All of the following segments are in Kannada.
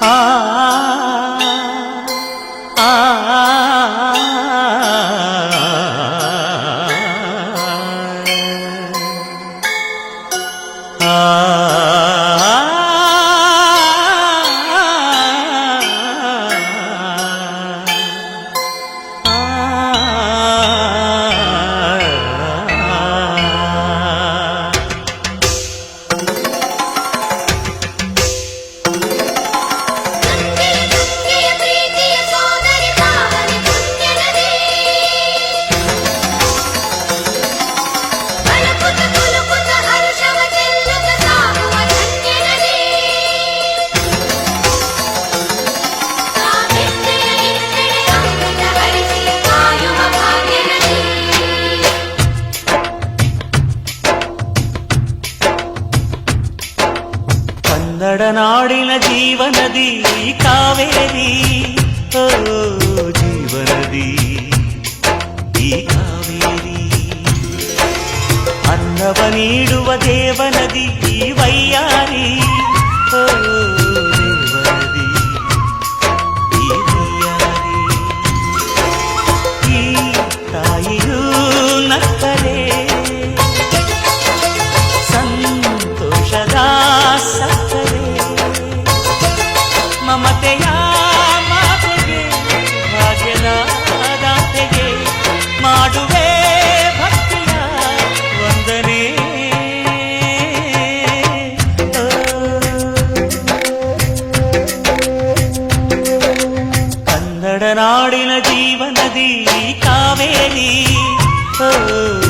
啊。ఒకనాడిన జీవనది కావేరి. ఓ జీవనది ఈ కావేరి. అన్నవ నీడువ దేవనది ఈ వయ్యారీ. ఈననాడిన జీవనది కావేరీ. ఓ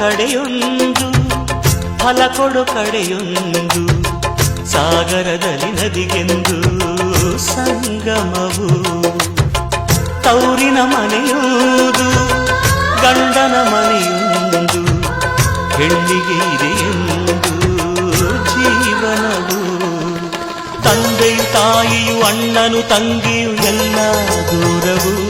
ಕಡೆಯೊಂದು, ಫಲ ಕೊಡು ಕಡೆಯೊಂದು, ಸಾಗರದಲ್ಲಿ ನದಿಗೆಂದು ಸಂಗಮವು. ತೌರಿನ ಮನೆಯುವುದು ಗಂಡನ ಮನೆಯೊಂದು, ಹೆಣ್ಣಿಗೆ ಇದೆಯೊಂದು ಜೀವನವು. ತಂದೆಯು ತಾಯಿಯು, ಅಣ್ಣನು, ತಂಗಿಯು, ಎಲ್ಲ ದೂರವು.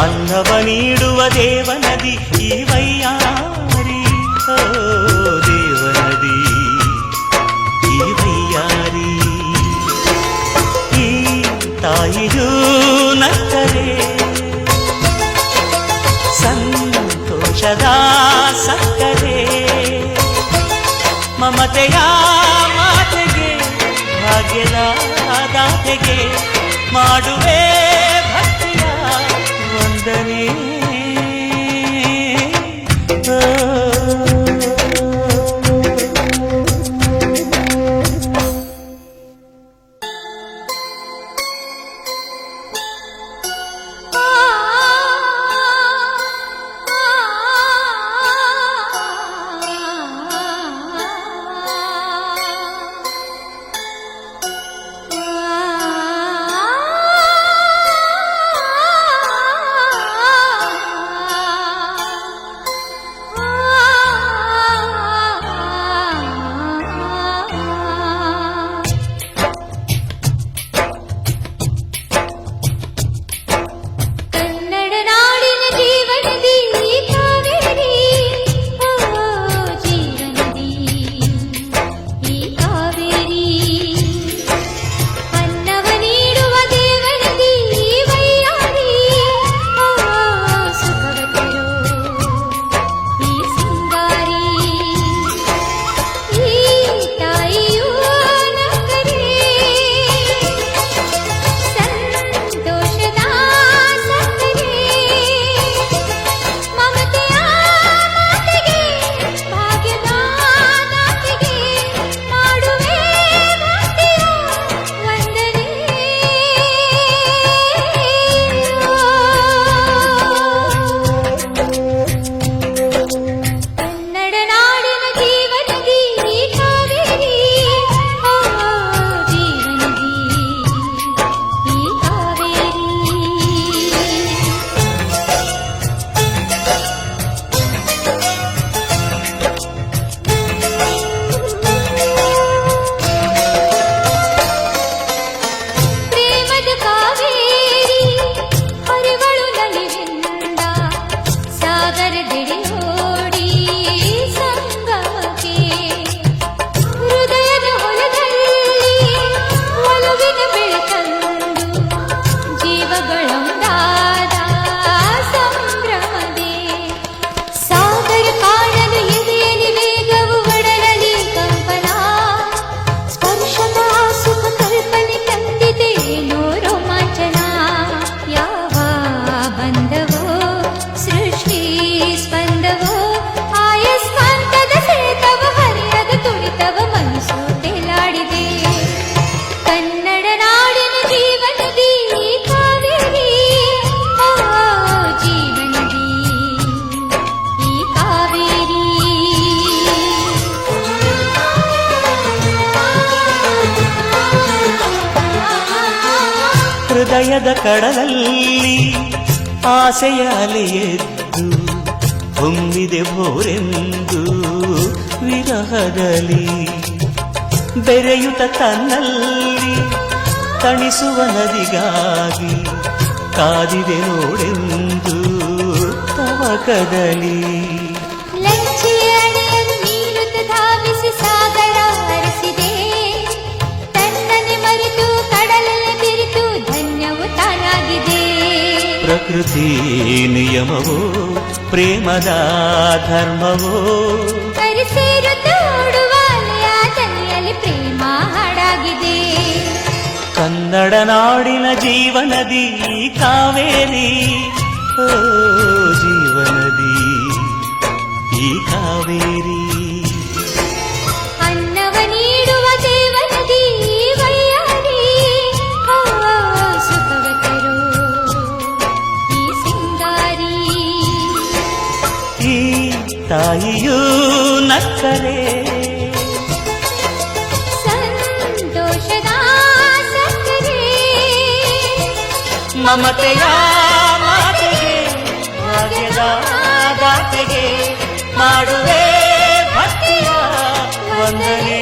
ಅನ್ನವ ನೀಡುವ ದೇವನದಿ ಈ ವೈಯಾರಿ. ದೇವನದಿ ಈ ವೈಯಾರಿ. ಈ ತಾಯಿಯೂ ನಕ್ಕರೆ. ಸಂತೋಷದ ಸಕ್ಕರೆ. ಮಮತೆಯ ಮಾತೆಗೆ, ಭಾಗ್ಯದ ದಾತೆಗೆ, ಮಾಡುವೆ ಸಾಗರದ ಕಡಲಲ್ಲಿ ಆಸೆಯ ಅಲೆಯೆದ್ದು ಹೊಮ್ಮಿದೆ ಭೋರೆಂದು ವಿರಹದಲ್ಲಿ. ಬೆರೆಯುತ ತನ್ನಲ್ಲಿ ತಣಿಸುವ ನದಿಗಾಗಿ ಕಾದಿದೆ ನೋಡೆಂದು ತವಕದಲ್ಲಿ. ಸಾಗರ ಹರಿಸಿದೆ. ತನ್ನನೆ ಮರೆತು ಪ್ರಕೃತಿ ನಿಯಮವೋ ಪ್ರೇಮದ ಧರ್ಮವೋ ಕರಿಸೇರು ತೋಡುವಾಲೆಯ ಪ್ರೇಮ ಹಾಡಾಗಿದೆ ಕನ್ನಡ ನಾಡಿನ ಜೀವನದಿ ಕಾವೇರಿ ಓ ಜೀವನದಿ ಈ ಕಾವೇರಿ ಸಂತೋಷವೇ ಮಮತೆಯ ಮಾತೆಗೆ ಭಾಗ್ಯದ ದಾತೆಗೆ ಮಾಡುವೆ ಭಕ್ತಿಯ ವಂದನೆ.